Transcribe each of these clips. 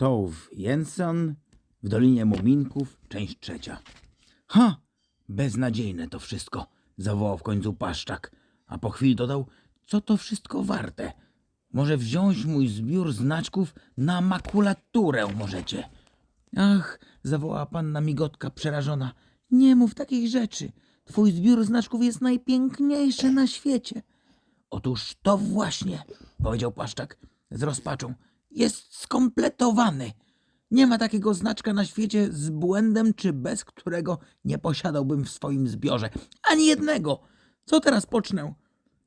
Tove Jensen w Dolinie Muminków, część trzecia. Ha! Beznadziejne to wszystko, zawołał w końcu Paszczak, a po chwili dodał, co to wszystko warte. Może wziąć mój zbiór znaczków na makulaturę możecie. Ach, zawołała panna Migotka przerażona. Nie mów takich rzeczy. Twój zbiór znaczków jest najpiękniejszy na świecie. Otóż to właśnie, powiedział Paszczak z rozpaczą. Jest skompletowany. Nie ma takiego znaczka na świecie z błędem czy bez którego nie posiadałbym w swoim zbiorze. Ani jednego. Co teraz pocznę?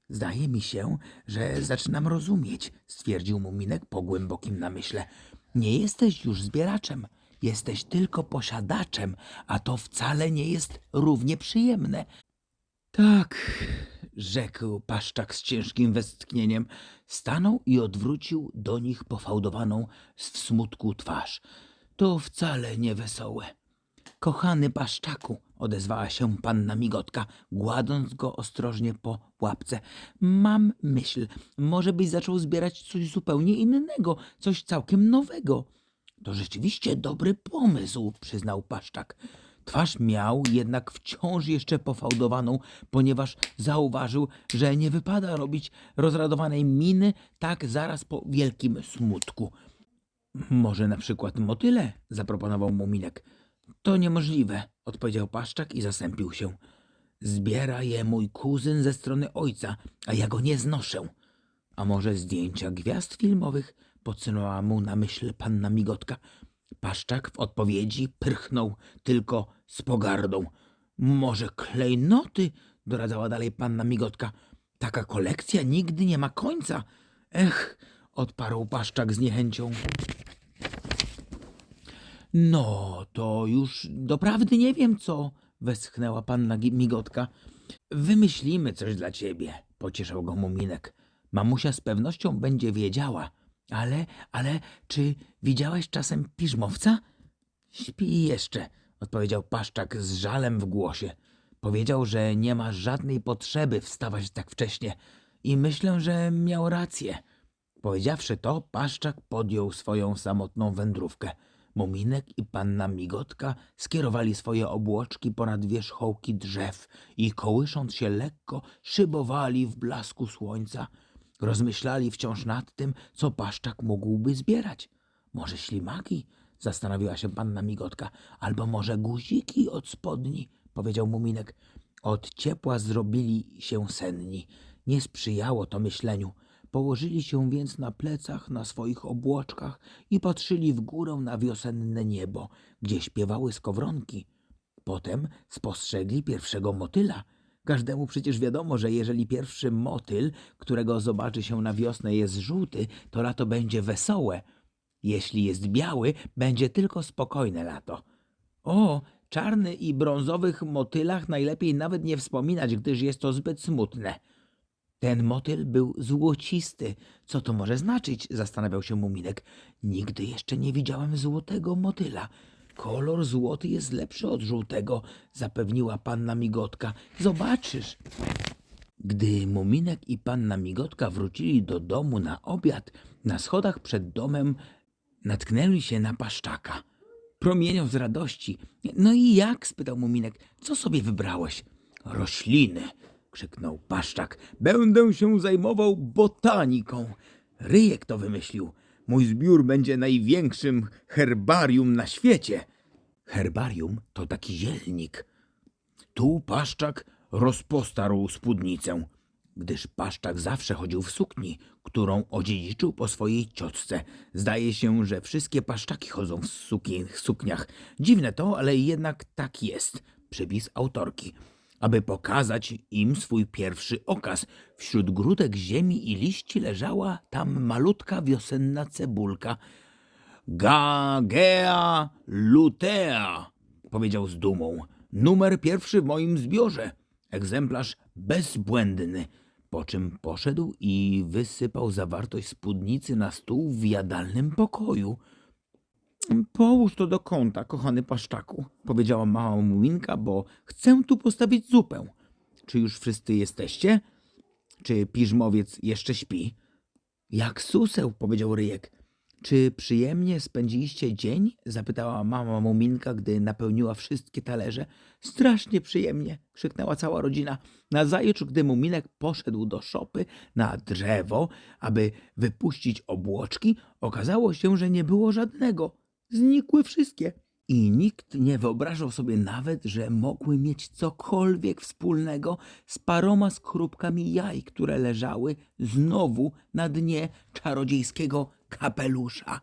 Zdaje mi się, że zaczynam rozumieć, stwierdził Muminek po głębokim namyśle. Nie jesteś już zbieraczem, jesteś tylko posiadaczem, a to wcale nie jest równie przyjemne. Tak, rzekł Paszczak z ciężkim westchnieniem. Stanął i odwrócił do nich pofałdowaną w smutku twarz. To wcale nie wesołe. Kochany Paszczaku, odezwała się panna Migotka, gładząc go ostrożnie po łapce. Mam myśl, może byś zaczął zbierać coś zupełnie innego, coś całkiem nowego. To rzeczywiście dobry pomysł, przyznał Paszczak. Twarz miał jednak wciąż jeszcze pofałdowaną, ponieważ zauważył, że nie wypada robić rozradowanej miny tak zaraz po wielkim smutku. Może na przykład motyle? zaproponował Muminek. To niemożliwe, odpowiedział Paszczak i zasępił się. Zbiera je mój kuzyn ze strony ojca, a ja go nie znoszę. A może zdjęcia gwiazd filmowych? podsunęła mu na myśl panna Migotka. Paszczak w odpowiedzi pyrchnął tylko z pogardą. Może klejnoty? doradzała dalej panna Migotka. Taka kolekcja nigdy nie ma końca. Ech, odparł Paszczak z niechęcią. No, to już doprawdy nie wiem co, westchnęła panna Migotka. Wymyślimy coś dla ciebie, pocieszał go Muminek. Mamusia z pewnością będzie wiedziała. Ale, ale, czy widziałeś czasem piżmowca? Śpi jeszcze, odpowiedział Paszczak z żalem w głosie. Powiedział, że nie ma żadnej potrzeby wstawać tak wcześnie i myślę, że miał rację. Powiedziawszy to, Paszczak podjął swoją samotną wędrówkę. Muminek i panna Migotka skierowali swoje obłoczki ponad wierzchołki drzew i kołysząc się lekko, szybowali w blasku słońca. Rozmyślali wciąż nad tym, co Paszczak mógłby zbierać. Może ślimaki? Zastanowiła się panna Migotka. Albo może guziki od spodni? Powiedział Muminek. Od ciepła zrobili się senni. Nie sprzyjało to myśleniu. Położyli się więc na plecach, na swoich obłoczkach i patrzyli w górę na wiosenne niebo, gdzie śpiewały skowronki. Potem spostrzegli pierwszego motyla. Każdemu przecież wiadomo, że jeżeli pierwszy motyl, którego zobaczy się na wiosnę, jest żółty, to lato będzie wesołe. Jeśli jest biały, będzie tylko spokojne lato. O, czarny i brązowych motylach najlepiej nawet nie wspominać, gdyż jest to zbyt smutne. Ten motyl był złocisty. Co to może znaczyć? Zastanawiał się Muminek. Nigdy jeszcze nie widziałem złotego motyla. Kolor złoty jest lepszy od żółtego, zapewniła panna Migotka. Zobaczysz. Gdy Muminek i panna Migotka wrócili do domu na obiad, na schodach przed domem natknęli się na paszczaka. Promieniał z radości. No i jak? spytał Muminek. Co sobie wybrałeś? Rośliny, krzyknął paszczak. Będę się zajmował botaniką. Ryjek to wymyślił. Mój zbiór będzie największym herbarium na świecie. Herbarium to taki zielnik. Tu Paszczak rozpostarł spódnicę, gdyż Paszczak zawsze chodził w sukni, którą odziedziczył po swojej ciotce. Zdaje się, że wszystkie Paszczaki chodzą w suki, sukniach. Dziwne to, ale jednak tak jest. Przepis autorki. Aby pokazać im swój pierwszy okaz, wśród grudek ziemi i liści leżała tam malutka wiosenna cebulka. Gagea lutea, powiedział z dumą. Numer pierwszy w moim zbiorze. Egzemplarz bezbłędny. Po czym poszedł i wysypał zawartość spódnicy na stół w jadalnym pokoju. Połóż to do kąta, kochany paszczaku, powiedziała mała muminka, bo chcę tu postawić zupę. Czy już wszyscy jesteście? Czy piżmowiec jeszcze śpi? Jak suseł, powiedział ryjek. Czy przyjemnie spędziliście dzień? zapytała mama Muminka, gdy napełniła wszystkie talerze. Strasznie przyjemnie, krzyknęła cała rodzina. Nazajutrz, gdy Muminek poszedł do szopy na drzewo, aby wypuścić obłoczki, okazało się, że nie było żadnego. Znikły wszystkie. I nikt nie wyobrażał sobie nawet, że mogły mieć cokolwiek wspólnego z paroma skorupkami jaj, które leżały znowu na dnie czarodziejskiego kapelusza.